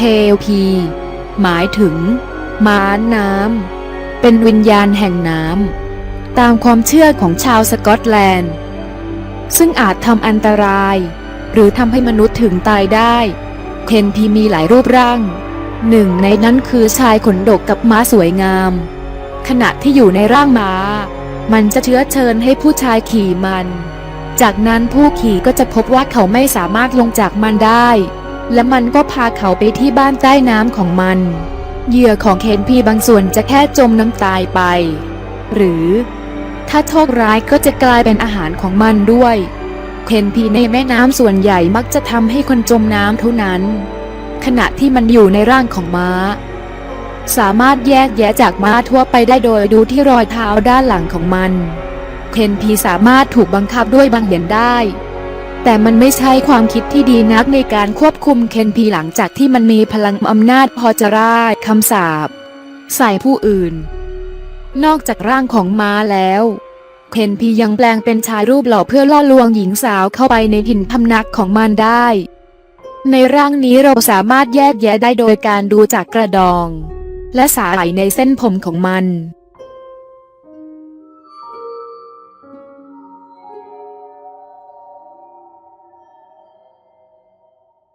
KLP หมายถึง ม้าน้ำ เป็นวิญญาณแห่งน้ำ ตามความเชื่อของชาวสกอตแลนด์ ซึ่งอาจทำอันตราย หรือทำให้มนุษย์ถึงตายได้เคนพีมีหลายรูปร่าง หนึ่งในนั้นคือชายขนดกกับม้าสวยงาม ขณะที่อยู่ในร่างม้า มันจะเชื้อเชิญให้ผู้ชายขี่มัน จากนั้นผู้ขี่ก็จะพบว่าเขาไม่สามารถลงจากมันได้ และมันก็พาเขาไปที่บ้านใต้น้ำของมัน เหยื่อของเคนพีบางส่วนจะแค่จมน้ำตายไป หรือ ถ้าโชคร้ายก็จะกลายเป็นอาหารของมันด้วย เคนพีในแม่น้ำส่วนใหญ่มักจะทำให้คนจมน้ำเท่านั้น ขณะที่มันอยู่ในร่างของม้า สามารถแยกแยะจากม้าทั่วไปได้โดยดูที่รอยเท้าด้านหลังของมัน เคนพีสามารถถูกบังคับด้วยบางเหรียญได้ แต่มันไม่ใช่ความคิดที่ดีนักในการควบคุมเคนพีหลังจากที่มันมีพลังอำนาจพอจะร่ายคำสาปใส่ผู้อื่น นอกจากร่างของม้าแล้ว เคนพียังแปลงเป็นชายรูปหล่อเพื่อล่อลวงหญิงสาวเข้าไปในถิ่นพำนักของมันได้ ในร่างนี้เราสามารถแยกแยะได้โดยการดูจากกระดอง และสายในเส้นผมของมัน